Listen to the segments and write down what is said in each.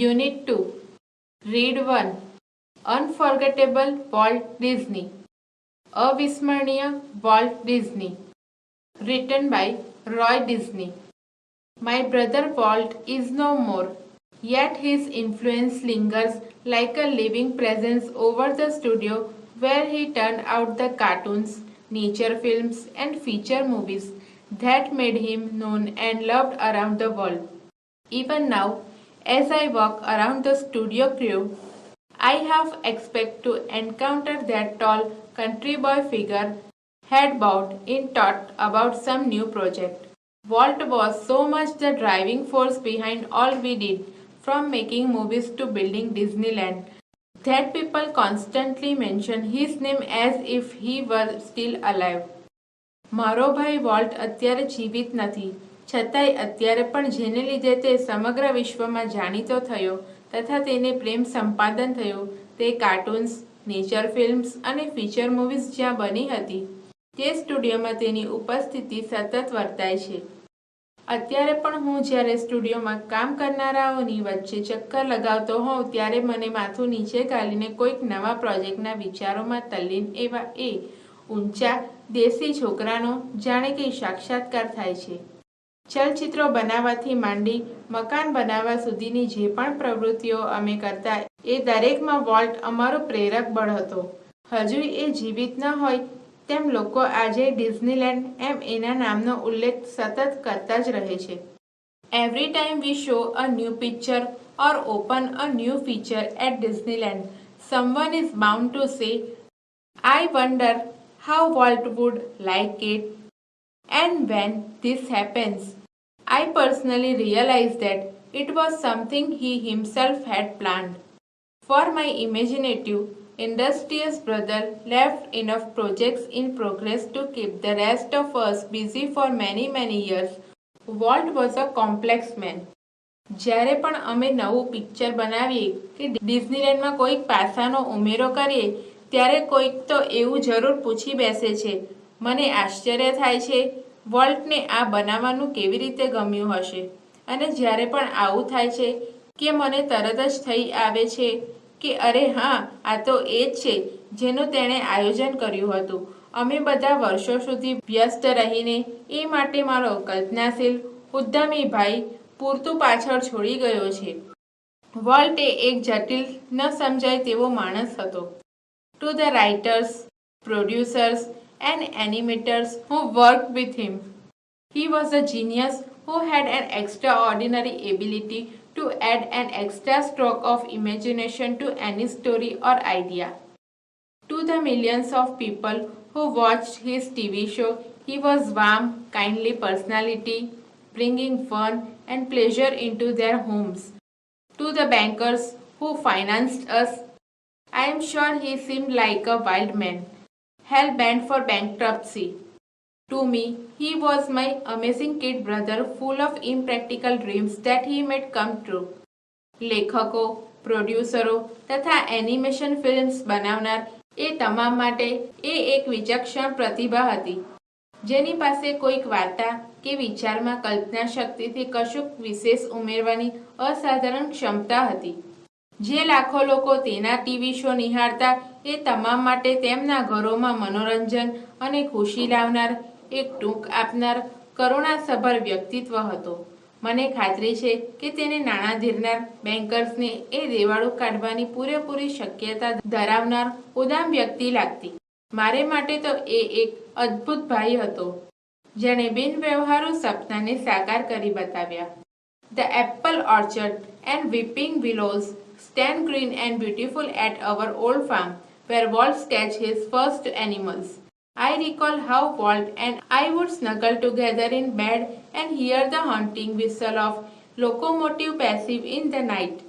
Unit 2 Read 1 Unforgettable Walt Disney. Avismarniya Walt Disney. Written by Roy Disney. My brother Walt is no more, yet his influence lingers like a living presence over the studio where he turned out the cartoons, nature films, and feature movies that made him known and loved around the world. Even now, as I walk around the studio crew, I half expect to encounter that tall country boy figure, head bowed in thought about some new project. Walt was so much the driving force behind all we did, from making movies to building Disneyland, that people constantly mention his name as if he were still alive. મારો ભાઈ volt અત્યારે જીવિત નથી છતાંય અત્યારે પણ જેને લીધે તે સમગ્ર વિશ્વમાં જાણીતો થયો તથા તેને પ્રેમ સંપાદન થયું, તે કાર્ટૂન્સ, નેચર ફિલ્મ્સ અને ફીચર મૂવીઝ જ્યાં બની હતી, તે સ્ટુડિયોમાં તેની ઉપસ્થિતિ સતત વર્તાય છે. અત્યારે પણ હું જ્યારે સ્ટુડિયોમાં કામ કરનારાઓની વચ્ચે ચક્કર લગાવતો હોઉં, ત્યારે મને માથું નીચે ગાલીને કોઈક નવા પ્રોજેક્ટના વિચારોમાં તલ્લીન એવા એ, ઊંચા, દેશી છોકરાનો, જાણે કે સાક્ષાત્કાર થાય છે. ચલચિત્રો બનાવવાથી માંડી મકાન બનાવવા સુધીની જે પણ પ્રવૃત્તિઓ અમે કરતા એ દરેકમાં વોલ્ટ અમારો પ્રેરક બળ હતો. હજુ એ જીવિત ન હોય તેમ લોકો આજે ડિઝનીલેન્ડ એમ એના નામનો ઉલ્લેખ સતત કરતા જ રહે છે. Every time we show a new picture or open a new feature at Disneyland someone is bound to say I wonder how Walt would like it and when this happens, I personally realized that it was something he himself had planned. For my imaginative, industrious brother left enough projects in progress to keep the rest of us busy for many, many years. Walt was a complex man. જ્યારે પણ અમે નવું picture બનાવીએ કે ડિઝનીલેન્ડમાં કોઈક પાસાનો ઉમેરો કરીએ ત્યારે કોઈક તો એવું જરૂર પૂછી બેસે છે મને આશ્ચર્ય થાય છે વોલ્ટને આ બનાવવાનું કેવી રીતે ગમ્યું હશે? અને જ્યારે પણ આવું થાય છે કે મને તરત જ થઈ આવે છે કે અરે હા આ તો એ જ છે જેનું તેણે આયોજન કર્યું હતું. અમે બધા વર્ષો સુધી વ્યસ્ત રહીને એ માટે મારો કલ્પનાશીલ ઉદ્યમી ભાઈ પૂરતું પાછળ છોડી ગયો છે. વોલ્ટ એ એક જટિલ ન સમજાય તેવો માણસ હતો. To the writers producers, and animators who worked with him. He was a genius who had an extraordinary ability to add an extra stroke of imagination to any story or idea. To the millions of people who watched his TV show, he was a warm, kindly personality, bringing fun and pleasure into their homes. To the bankers who financed us, I am sure he seemed like a wild man, hell bent for bankruptcy. To me, he was my amazing kid brother full of impractical dreams that he made come true. લેખકો પ્રોડ્યુસરો તથા animation films બનાવનાર એ તમામ માટે એ એક વિચક્ષણ પ્રતિભા હતી જેની પાસે કોઈક વાર્તા કે વિચારમાં કલ્પના શક્તિથી કશુંક વિશેષ ઉમેરવાની અસાધારણ ક્ષમતા હતી જે લાખો લોકો તેના ટીવી શો નિહાળતા એ તમામ માટે તેમના ઘરોમાં મનોરંજન અને ખુશી લાવનાર એક ટૂંક આપનાર કરુણાસભર વ્યક્તિત્વ હતો. મને ખાતરી છે કે તેને નાણાં ધીરનાર બેન્કર્સને એ દેવાળું કાઢવાની પૂરેપૂરી શક્યતા ધરાવનાર ઉદામ વ્યક્તિ લાગતી. મારે માટે તો એ એક અદ્ભુત ભાઈ હતો, જેણે બિનવ્યવહારુ સપનાને સાકાર કરી બતાવ્યા. The apple orchard and weeping willows stand green and beautiful at our old farm, where Walt sketched his first animals. I recall how Walt and I would snuggle together in bed and hear the haunting whistle of locomotive passive in the night.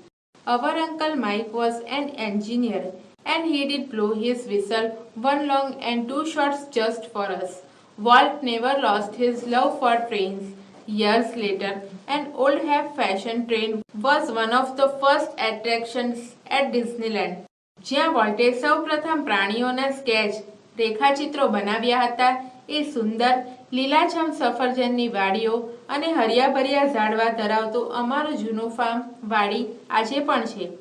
Our uncle Mike was an engineer, and he did blow his whistle one long and two shorts just for us. Walt never lost his love for trains. Years later, an old half-fashion train was one of the first attractions at Disneyland. જ્યાં વોલ્ટે સૌપ્રથમ પ્રાણીઓના sketch રેખાચિત્રો બનાવ્યા હતા એ સુંદર લીલાછમ સફરજનની વાડીઓ અને હરિયાભર્યા ઝાડવા ધરાવતું અમારું જૂનું ફાર્મ વાડી આજે પણ છે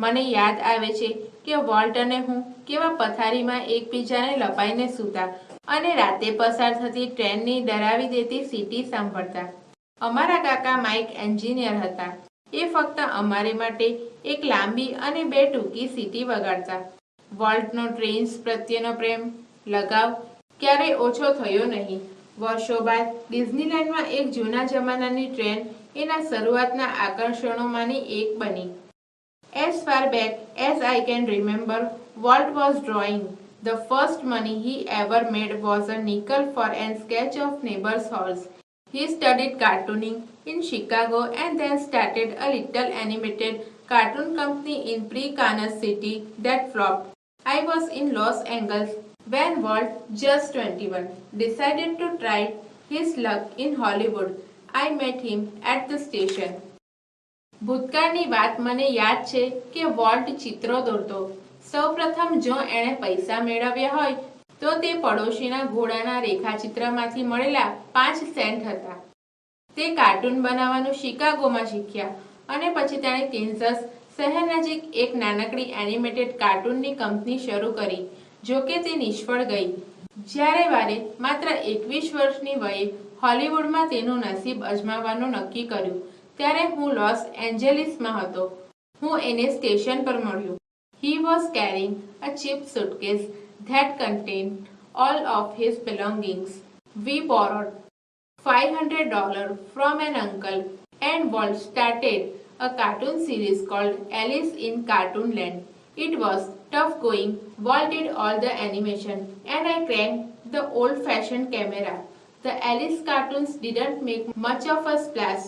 મને યાદ આવે છે કે વોલ્ટ અને હું કેવા પથારીમાં એકબીજાને લપાઈને સૂતા અને રાતે પસાર થતી ટ્રેનની ડરાવી દેતી સીટી સાંભળતા. અમારા કાકા માઇક એન્જિનિયર હતા. એ ફક્ત અમારે માટે એક લાંબી અને બે ટૂંકી સીટી વગાડતા. વોલ્ટનો ટ્રેન્સ પ્રત્યેનો પ્રેમ, લગાવ ક્યારેય ઓછો થયો નહીં. વર્ષો બાદ ડિઝનીલેન્ડમાં એક જૂના જમાનાની ટ્રેન એના શરૂઆતના આકર્ષણોમાંની એક બની. As far back as I can remember Walt was drawing. The first money he ever made was a nickel for a sketch of neighbor's horse. He studied cartooning in Chicago and then started a little animated cartoon company in pre-Kansas City that flopped. I was in Los Angeles when Walt, just 21, decided to try his luck in Hollywood. I met him at the station. ભૂતકાળની વાત મને યાદ છે કે volt ચિત્રો દોરતો સૌપ્રથમ જો એણે પૈસા મેળવ્યા હોય, તો તે પડોશીના ઘોડાના રેખાચિત્રમાંથી મળેલા પાંચ સેન્ટ હતા. તે કાર્ટૂન બનાવવાનું શિકાગોમાં શીખ્યા અને પછી તેણે કેન્સસ શહેર નજીક એક નાનકડી એનિમેટેડ કાર્ટૂનની કંપની શરૂ કરી, જો કે તે નિષ્ફળ ગઈ. જ્યારે વારે માત્ર એકવીસ વર્ષની વયે હોલિવૂડમાં તેનું નસીબ અજમાવવાનું નક્કી કર્યું, ત્યારે હું લોસ એન્જલિસમાં હતો. હું એને સ્ટેશન પર મળ્યો. He was carrying a cheap suitcase that contained all of his belongings. We borrowed $500 from an uncle and Walt started a cartoon series called Alice in Cartoon Land. It was tough going. Walt did all the animation and I cranked the old-fashioned camera. The Alice cartoons didn't make much of a splash.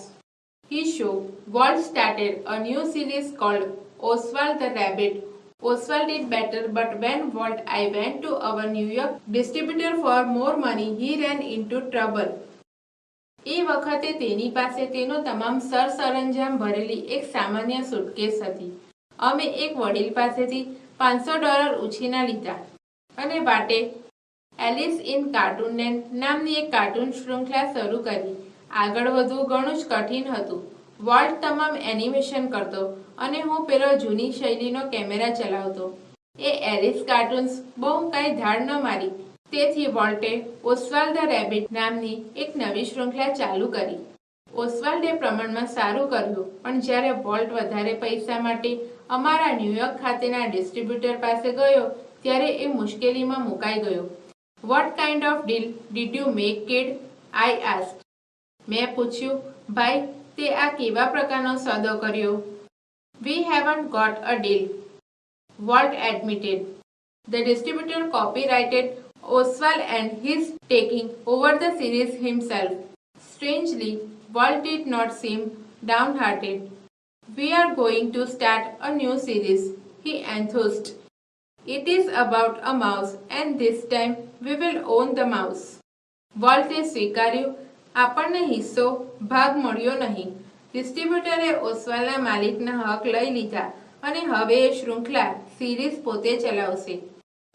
His show, Walt started a new series called Oswald the Rabbit Oswald did better, but when Walt I went to our New York distributor for more money, he ran into trouble. એ વખતે તેની પાસે તેનો તમામ સરસરંજામ ભરેલી એક સામાન્ય suitcase હતી. અમે એક વડીલ પાસેથી પાંચસો ડોલર ઉછીના લીધા અને વાટે એલિસ ઇન કાર્ટૂન નામની એક કાર્ટૂન શૃંખલા શરૂ કરી. આગળ વધવું ઘણું જ કઠિન હતું. વોલ્ટ તમામ એનિમેશન કરતો અને હું પેલો જૂની શૈલીનો કેમેરા ચલાવતો. એ એરિસ કાર્ટૂન્સ બહુ કાંઈ ધાડ ન મારી. તેથી વોલ્ટે ઓસ્વાલ્ડ ધ રેબિટ નામની એક નવી શૃંખલા ચાલુ કરી. ઓસ્વાલ્ડે પ્રમાણમાં સારું કર્યું, પણ જ્યારે વોલ્ટ વધારે પૈસા માટે અમારા ન્યૂયોર્ક ખાતેના ડિસ્ટ્રીબ્યુટર પાસે ગયો, ત્યારે એ મુશ્કેલીમાં મુકાઈ ગયો. What kind of deal did you make kid I ask મેં પૂછ્યું, ભાઈ તે આ કેવા પ્રકારનો સોદો કર્યો we haven't got a deal Walt admitted The distributor copyrighted Oswald and he's taking over the series himself. Strangely, Walt did not seem downhearted. We are going to start a new series, he enthused. It is about a mouse, and this time we will own the mouse. વોલ્ટે સ્વીકાર્યું આપણને હિસ્સો, ભાગ મળ્યો નહીં. ડિસ્ટ્રીબ્યુટરે ઓસવાલના માલિકના હક લઈ લીધા અને હવે એ શૃંખલા સિરીઝ પોતે ચલાવશે.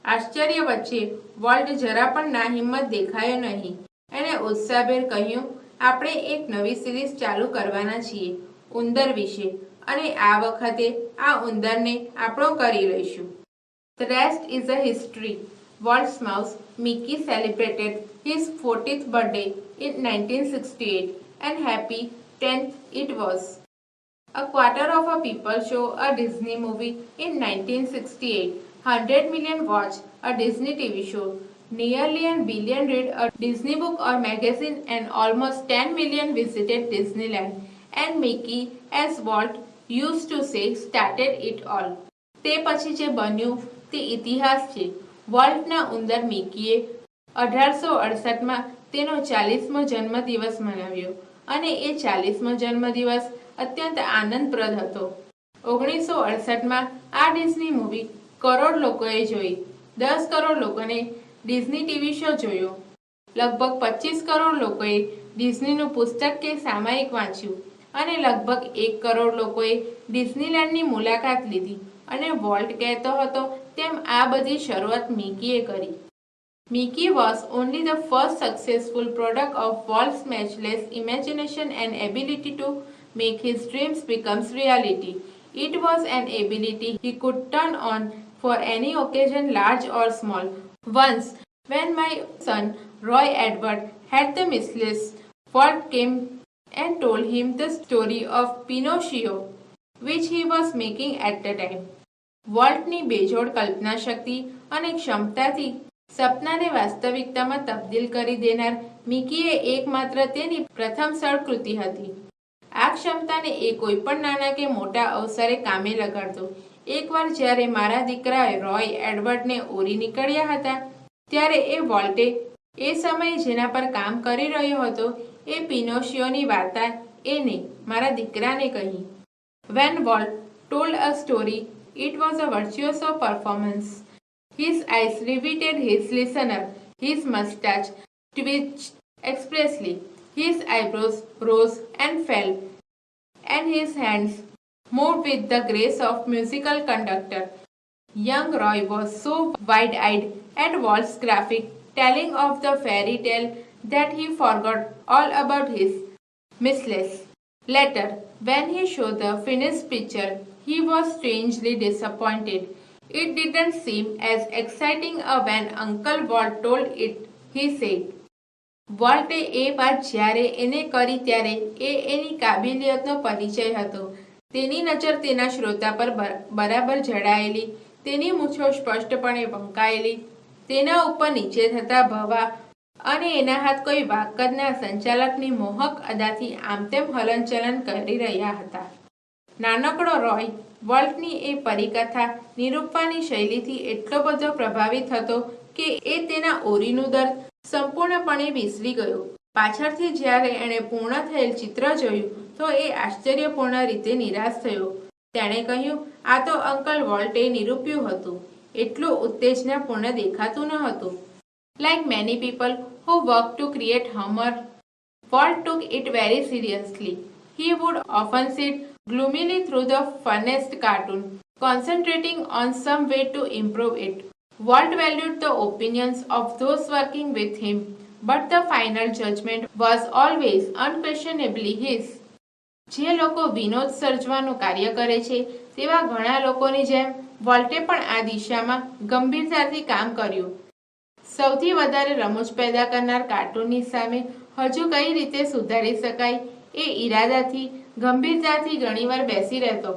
આશ્ચર્ય વચ્ચે વોલ્ટ જરા પણ ના હિંમત દેખાયો નહીં. એણે ઉત્સાહભેર કહ્યું, આપણે એક નવી સિરીઝ ચાલુ કરવાના છીએ, ઉંદર વિશે. અને આ વખતે આ ઉંદરને આપણો કરી લઈશું. The rest is a history. Walt's mouse, Mickey, celebrated his 40th birthday in 1968, and happy 10th it was. A quarter of a people show a Disney movie in 1968. 100 million watch a Disney TV show. Nearly a billion read a Disney book or magazine, and almost 10 million visited Disneyland. And Mickey, as Walt used to say, started it all. તે પછી જે બન્યું તે ઇતિહાસ છે વોલ્ટના ઉંદર મિકીએ અઢારસો અડસઠમાં તેનો ચાલીસમો જન્મદિવસ મનાવ્યો અને એ ચાલીસમો જન્મદિવસ અત્યંત આનંદપ્રદ હતો. ઓગણીસો અડસઠમાં આ ડિઝની મૂવી કરોડ લોકોએ જોઈ. દસ કરોડ લોકોને ડિઝની ટીવી શો જોયો. લગભગ પચીસ કરોડ લોકોએ ડિઝનીનું પુસ્તક કે સામાયિક વાંચ્યું અને લગભગ એક કરોડ લોકોએ ડિઝનીલેન્ડની મુલાકાત લીધી. અને વોલ્ટ કહેતો હતો તેમ આ બધી શરૂઆત મિકીએ કરી Mickey was only the first successful product of Walt's matchless imagination and ability to make his dreams become reality. It was an ability he could turn on for any occasion, large or small. Once, when my son Roy Edward had the mischievous, Walt came and told him the story of Pinocchio, which he was making at the time. વોલ્ટની બેજોડ કલ્પના શક્તિ અને ક્ષમતાથી સપનાને વાસ્તવિકતામાં તબદીલ કરી દેનાર મિકીએ એકમાત્ર તેની પ્રથમસળ કૃતિ હતી. આ ક્ષમતાને એ કોઈ પણ નાના કે મોટા અવસરે કામે લગાડતો. એકવાર જ્યારે મારા દીકરાએ રોય એડવર્ડને ઓરી નીકળ્યા હતા ત્યારે એ વોલ્ટે એ સમયે જેના પર કામ કરી રહ્યો હતો એ પિનોશિયોની વાર્તા એને મારા દીકરાને કહી. When Walt told a story, it was a virtuoso performance. His eyes riveted his listener, his mustache twitched expressly, his eyebrows rose and fell, and his hands moved with the grace of musical conductor. Young Roy was so wide-eyed at Walt's graphic telling of the fairy tale that he forgot all about his missless. Later, when he showed the finished picture, he was strangely disappointed. It didn't seem as exciting uh, when Uncle Walt told it, he said. વોલ્ટે એ વાત જ્યારે એને કરી ત્યારે એ એની કાબિલિયતનો પરિચય હતો તેની નજર તેના શ્રોતા પર બરાબર જડાયેલી તેની મૂછો સ્પષ્ટપણે વંકાયેલી તેના ઉપર નીચે થતા ભવા અને એના હાથ કોઈ વાકદના સંચાલકની મોહક અદાથી આમતેમ હલનચલન કરી રહ્યા હતા નાનકડો રોય વોલ્ટની એ પરિકથા નિરૂપવાની શૈલીથી એટલો બધો પ્રભાવિત હતો કે એ તેના ઓરીનું દર્દ સંપૂર્ણપણે વિસરી ગયો. પાછળથી જ્યારે એણે પૂર્ણ થયેલ ચિત્ર જોયું તો એ આશ્ચર્યપૂર્ણ રીતે નિરાશ થયો. તેણે કહ્યું આ તો અંકલ વોલ્ટે નિરૂપ્યું હતું. એટલું ઉત્તેજનાપૂર્ણ દેખાતું ન હતું. Like many people who work to create humor, Walt took it very seriously. He would often sit gloomily through the funniest cartoon, concentrating on some way to improve it. Walt valued the opinions of those working with him, but the final judgment was always unquestionably his. જે લોકો વિનોદ સર્જવાનું કાર્ય કરે છે તેવા ઘણા લોકોની જેમ વોલ્ટે પણ આ દિશામાં ગંભીરતાથી કામ કર્યું સૌથી વધારે રમૂજ પેદા કરનાર કાર્ટૂનની સામે હજુ કઈ રીતે સુધારી શકાય એ ઈરાદાથી ગંભીરતાથી ઘણીવાર બેસી રહેતો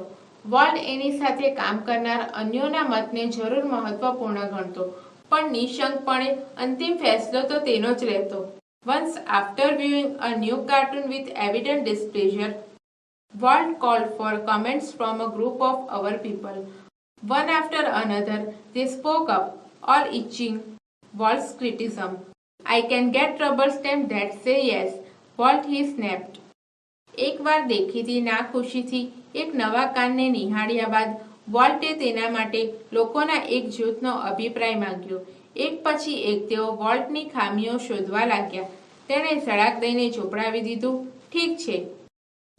વોલ્ટ એની સાથે કામ કરનાર અન્યોના મતને જરૂર મહત્વપૂર્ણ ગણતો પણ નિશંકપણે અંતિમ ફેસલો તો તેનો જ રહેતો once after viewing a new cartoon with evident displeasure Walt called for comments from a group of our people. One after another, they spoke up, all itching Walt's criticism. I can get rubber stamp that say yes, Walt he snapped. એકવાર દેખીતી ના ખુશીથી એક નવા કાનને નિહાળ્યા બાદ વોલ્ટે તેના માટે લોકોના એક જૂથનો અભિપ્રાય માંગ્યો એક પછી એક તેઓ વોલ્ટની ખામીઓ શોધવા લાગ્યા તેણે સળાક દઈને ચોપડાવી દીધું ઠીક છે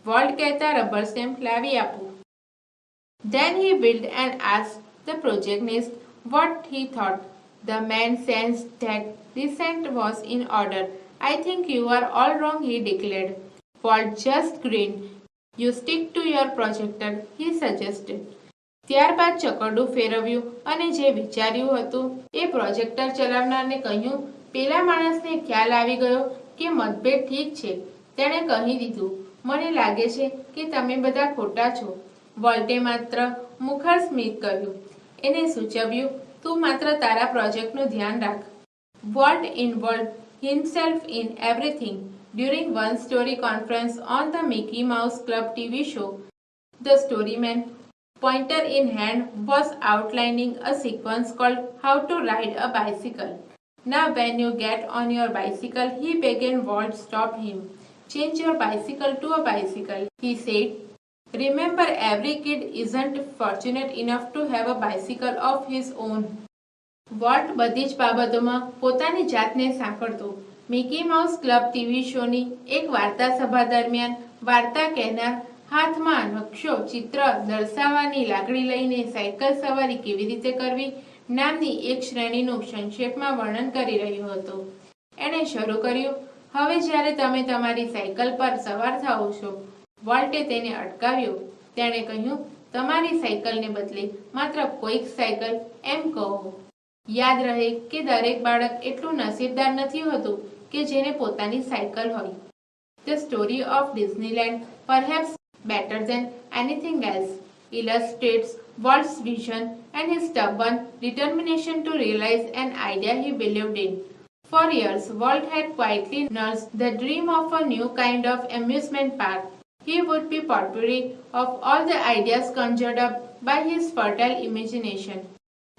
વોલ્ટ કહેતા રબર સ્ટેમ્પ લાવી આપું Then he built and asked the projectionist what he thought. The man sensed that dissent was in order. I think you are all wrong, he declared. Walt just grinned. You stick to your projector, he suggested. ત્યારબાદ ચકરડું ફેરવ્યું અને જે વિચાર્યું હતું એ projector ચલાવનારને કહ્યું પેલા માણસને ખ્યાલ આવી ગયો કે મતભેદ ઠીક છે તેણે કહી દીધું મને લાગે છે કે તમે બધા ખોટા છો વોલ્ટે માત્ર મુખર સ્મિત કર્યું એને સૂચવ્યું તું માત્ર તારા પ્રોજેક્ટનું ધ્યાન રાખ Walt involve himself in everything during one story conference on the Mickey Mouse Club TV show. The storyman, pointer in hand, was outlining a sequence called How to Ride a Bicycle. Now, when you get on your bicycle, he began. Walt stopped him. Change your bicycle to a bicycle, he said. Remember, every kid isn't fortunate enough to have a bicycle of his own. Walt બધી જ બાબતોમાં પોતાની જાતને સાંકળતો Mickey Mouse club TV શોની એક વાર્તા સભા દરમિયાન વાર્તા કહેનાર હાથમાં નકશો ચિત્ર દર્શાવવાની લાગણી લઈને સાયકલ સવારી કેવી રીતે કરવી નામની એક શ્રેણીનું સંક્ષેપમાં વર્ણન કરી રહ્યો હતો. એણે શરૂ કર્યું, હવે જ્યારે તમે તમારી સાયકલ પર સવાર થાઓ છો. વોલ્ટે તેને અટકાવ્યો. તેણે કહ્યું, તમારી સાયકલને બદલે માત્ર કોઈક સાયકલ, એમ કહો. યાદ રહે કે દરેક બાળક એટલું નસીબદાર નથી હોતું કે જેને પોતાની સાયકલ હોય The story of Disneyland, perhaps better than anything else, illustrates Walt's vision and his stubborn determination to realize an idea he believed in. For years, Walt had quietly nursed the dream of a new kind of amusement park. He would be potpourri of all the ideas conjured up by his fertile imagination.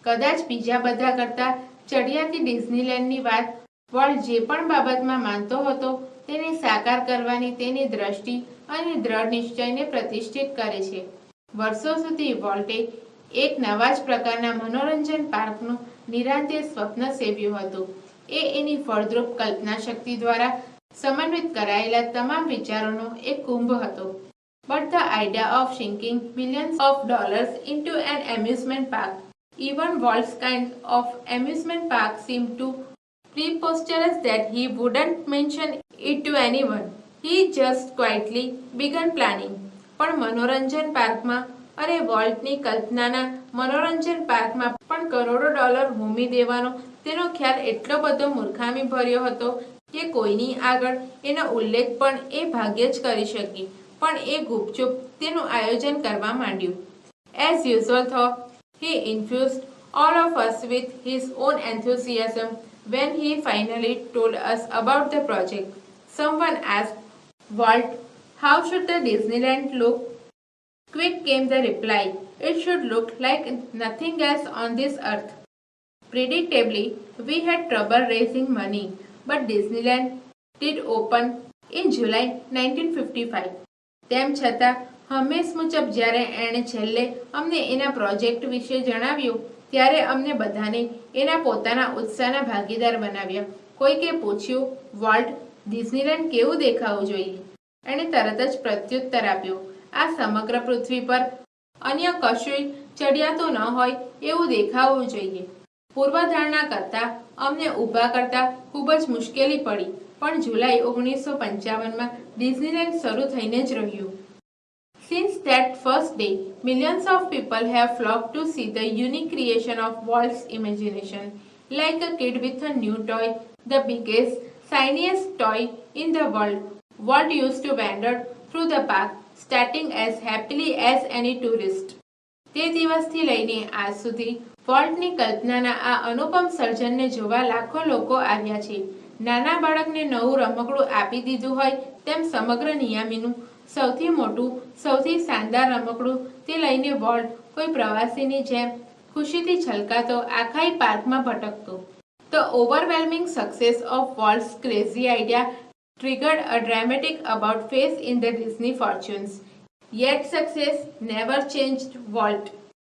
કદાચ બીજા બધા કરતા ચડિયાતી ડિઝનીલેન્ડની વાત volt જે પણ બાબતમાં માનતો હતો, તેને સાકાર કરવાની તેની દ્રષ્ટિ અને દ્રઢ નિશ્ચયને પ્રતિષ્ઠિત કરે છે. વર્ષો સુધી વોલ્ટે એક નવા જ પ્રકારના મનોરંજન પાર્કનું નિરાંતે સ્વપ્ન સેવ્યું હતું. એ એની ફળદ્રુપ કલ્પના શક્તિ દ્વારા સમન્વિત કરાયેલા તમામ વિચારોનો એક કુંભ હતો. But the idea of sinking millions of dollars into an amusement park. Even Walt's kind of amusement park seem too preposterous that he wouldn't mention it to anyone. He just quietly began planning. પણ મનોરંજન પાર્કમાં, અરે વોલ્ટની કલ્પનાના મનોરંજન પાર્કમાં પણ કરોડો dollar હોમી દેવાનો તેનો ખ્યાલ એટલો બધો મૂર્ખામી ભર્યો હતો કે કોઈની આગળ એનો ઉલ્લેખ પણ એ ભાગ્યે જ કરી શકી પણ એ ગુપચુપ તેનું આયોજન કરવા માંડ્યું as usual though he infused all of us with his own enthusiasm when he finally told us about the project. Someone asked, Walt, how should the Disneyland look? Quick came the reply, it should look like nothing else on this earth. Predictably, we had trouble raising money, but Disneyland did open in July 1955. તેમ છતાં હંમેશ મુજબ જ્યારે એણે છેલ્લે અમને એના project વિશે જણાવ્યું ત્યારે અમને બધાને એના પોતાના ઉત્સાહના ભાગીદાર બનાવ્યા. કોઈકે પૂછ્યું, વોલ્ટ, ડિઝનીલેન્ડ કેવું દેખાવું જોઈએ? એણે તરત જ પ્રત્યુત્તર આપ્યો, આ સમગ્ર પૃથ્વી પર અન્ય કશુંય ચડિયાતું ન હોય એવું દેખાવું જોઈએ. પૂર્વધારણા કરતા અમને ઊભા કરતા ખૂબ જ મુશ્કેલી પડી, પણ જુલાઈ ઓગણીસો પંચાવનમાં ડિઝનીલેન્ડ શરૂ થઈને જ રહ્યું. Since that first day, millions of people have flocked to see the unique creation of Walt's imagination. Like a kid with a new toy, the biggest, shiniest toy in the world, Walt used to wander through the park, starting as happily as any tourist. તે દિવસથી લઈને આજ સુધી વોલ્ટની કલ્પનાના આ અનુપમ સર્જનને જોવા લાખો લોકો આવ્યા છે નાના બાળકને નવું રમકડું આપી દીધું હોય તેમ સમગ્ર નિયામીનું સૌથી મોટું સૌથી શાનદાર રમકડું તે લઈને વોલ્ટ કોઈ પ્રવાસીની જેમ ખુશીથી છલકાતો આખાઈ પાર્કમાં ભટકતો The overwhelming success of Walt's crazy idea triggered a dramatic about face in the Disney fortunes. Yet success never changed Walt.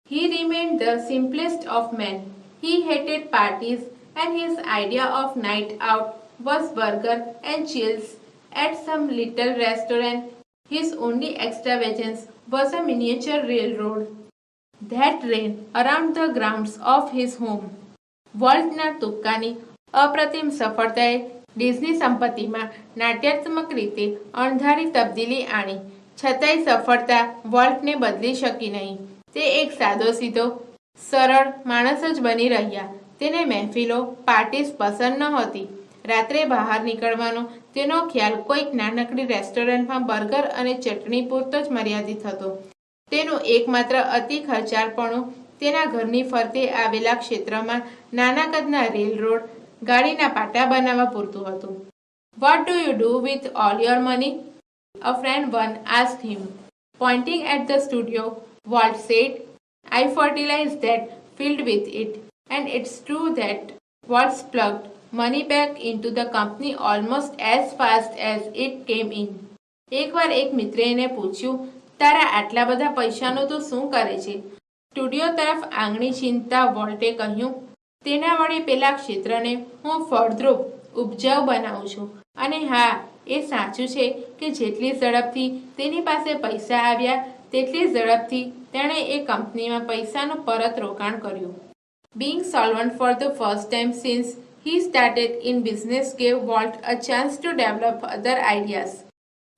He remained the simplest of men. He hated parties and his idea of night out was burger and chills at some little restaurant. His only extravagance was a miniature railroad that ran around the grounds of his home. વોલ્ટના તુક્કાની અપ્રતિમ સફળતાએ Disney સંપત્તિમાં નાટ્યાત્મક રીતે અણધારી તબદીલી આણી. છતાંય સફળતા વોલ્ટને બદલી શકી નહીં. તે એક સાદો, સીધો, સરળ માણસ જ બની રહ્યા. તેને મહેફિલો, પાર્ટીસ પસંદ નહોતી. રાત્રે બહાર નીકળવાનો. તેનો ખ્યાલ કોઈક નાનકડી રેસ્ટોરન્ટમાં બર્ગર અને ચટણી પૂરતો જ મર્યાદિત હતો. તેનું એકમાત્ર અતિ ખર્ચાળપણું તેના ઘરની ફરતે આવેલા ક્ષેત્રમાં નાના કદના રેલ રોડ, ગાડીના પાટા બનાવવા પૂરતું હતું. What do you do with all your money a friend one ask him pointing at the studio Walt said I fertilize that field with it and it's true that what's plugged money back into the company almost as fast as it came in. એકવાર એક મિત્રે એને પૂછ્યું, તારા આટલા બધા પૈસાનો તો શું કરે છે? સ્ટુડિયો તરફ આંગળી ચિંતા વોલ્ટે કહ્યું, તેના વડે પેલા ક્ષેત્રને હું ફળદ્રુપ ઉપજાઉ બનાવું છું. અને હા, એ સાચું છે કે જેટલી ઝડપથી તેની પાસે પૈસા આવ્યા, તેટલી ઝડપથી તેણે એ કંપનીમાં પૈસાનું પરત રોકાણ કર્યું. Being solvent for the first time since he started in business gave Walt a chance to develop other ideas.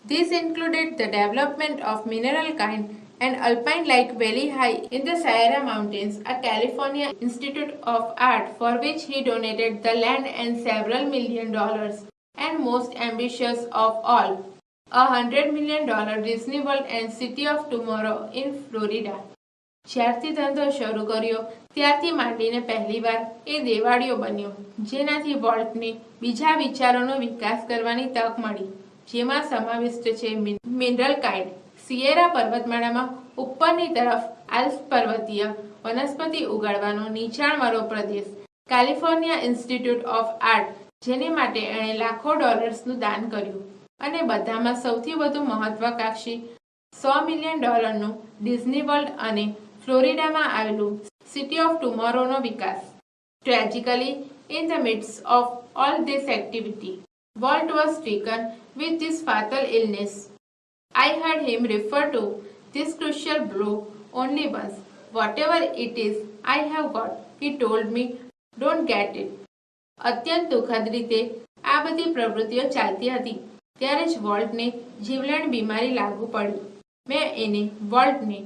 These included the development of mineral kind and alpine like Valley High in the Sierra Mountains, a California Institute of Art for which he donated the land and several million dollars, and most ambitious of all, a hundred million dollar Disney World and City of Tomorrow in Florida. જ્યારથી ધંધો શરૂ કર્યો, ત્યારથી માંડીને પહેલીવાર એ દેવાળીઓ બન્યો, જેનાથી વોલ્ટને બીજા વિચારોનો વિકાસ કરવાની તક મળી, જેમાં સમાવિષ્ટ છે મિનરલ કાઇડ સિયેરા પર્વતમાળામાં ઉપરની તરફ આલ્સ પર્વતીય વનસ્પતિ ઉગાડવાનો નીચાણવાળો પ્રદેશ, કેલિફોર્નિયા ઇન્સ્ટિટ્યૂટ ઓફ આર્ટ, જેને માટે એણે લાખો ડોલર્સનું દાન કર્યું અને બધામાં સૌથી વધુ મહત્વાકાંક્ષી સો મિલિયન ડોલરનું ડિઝની વર્લ્ડ અને ફ્લોરિડામાં આવેલું સિટી ઓફ ટુમોરોનો વિકાસ tragically in the midst of all this activity Walt was stricken with this fatal illness. I heard him refer to this crucial blow only once. Whatever it is I have got, he told me, don't get it. અત્યંત દુઃખદ રીતે આ બધી પ્રવૃત્તિઓ ચાલતી હતી ત્યારે જ વોલ્ટને જીવલેણ બીમારી લાગુ પડી મેં એને વોલ્ટને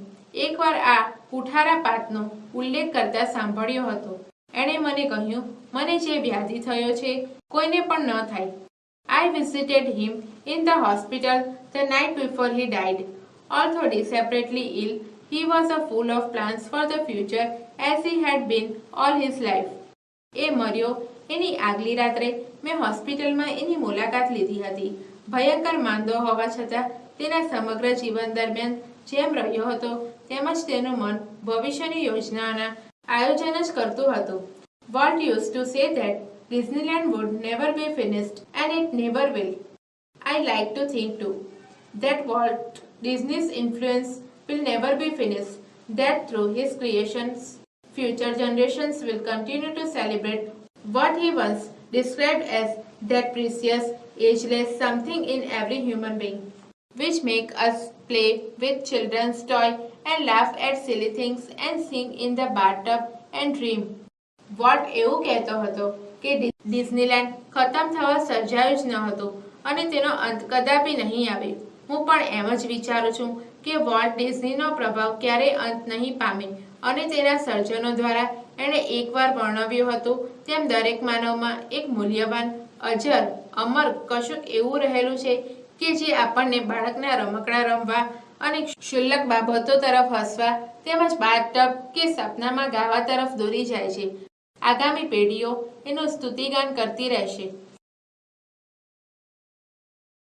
એકવાર આ કુઠારા પાતનો ઉલ્લેખ કરતા સાંભળ્યો હતો એણે મને કહ્યું મને જે વ્યાધિ થયો છે કોઈને પણ ન થાય I visited him in the hospital the night before he died. Although separately ill, he was a full of plans for the future as he had been all his life. એ મર્યો એની આગલી રાત્રે મેં હોસ્પિટલમાં એની મુલાકાત લીધી હતી ભયંકર માંદો હોવા છતાં તેના સમગ્ર જીવન દરમિયાન જેમ રહ્યો હતો તેમજ તેનું મન ભવિષ્યની યોજનાઓના આયોજન જ કરતું હતું Walt use to say that Disneyland would never be finished and it never will. I like to think too that Walt Disney's influence will never be finished, that through his creations, future generations will continue to celebrate what he once described as that precious, ageless something in every human being, Which make us play with children's toy and laugh at silly things and sing in the bathtub and dream. Walt એવું કહેતો હતો કે Disneyland ખતમ થવા સર્જાયું જ ન હતું અને તેનો અંત કદાપી નહીં આવે હું પણ એમ જ વિચારું છું કે વોલ્ટ ડિઝનીનો પ્રભાવ ક્યારેય અંત નહીં પામે અને તેના સર્જનો દ્વારા એણે એકવાર વર્ણવ્યું હતું તેમ દરેક માનવમાં એક મૂલ્યવાન, અજર, અમર કશુંક એવું રહેલું છે કે જે આપણને બાળકના રમકડા રમવા અને ક્ષુલ્લક બાબતો તરફ હસવા તેમજ બાથટબ કે સપનામાં ગાવા તરફ દોરી જાય છે. આગામી પેઢીઓ એનું સ્તુતિગાન કરતી રહેશે.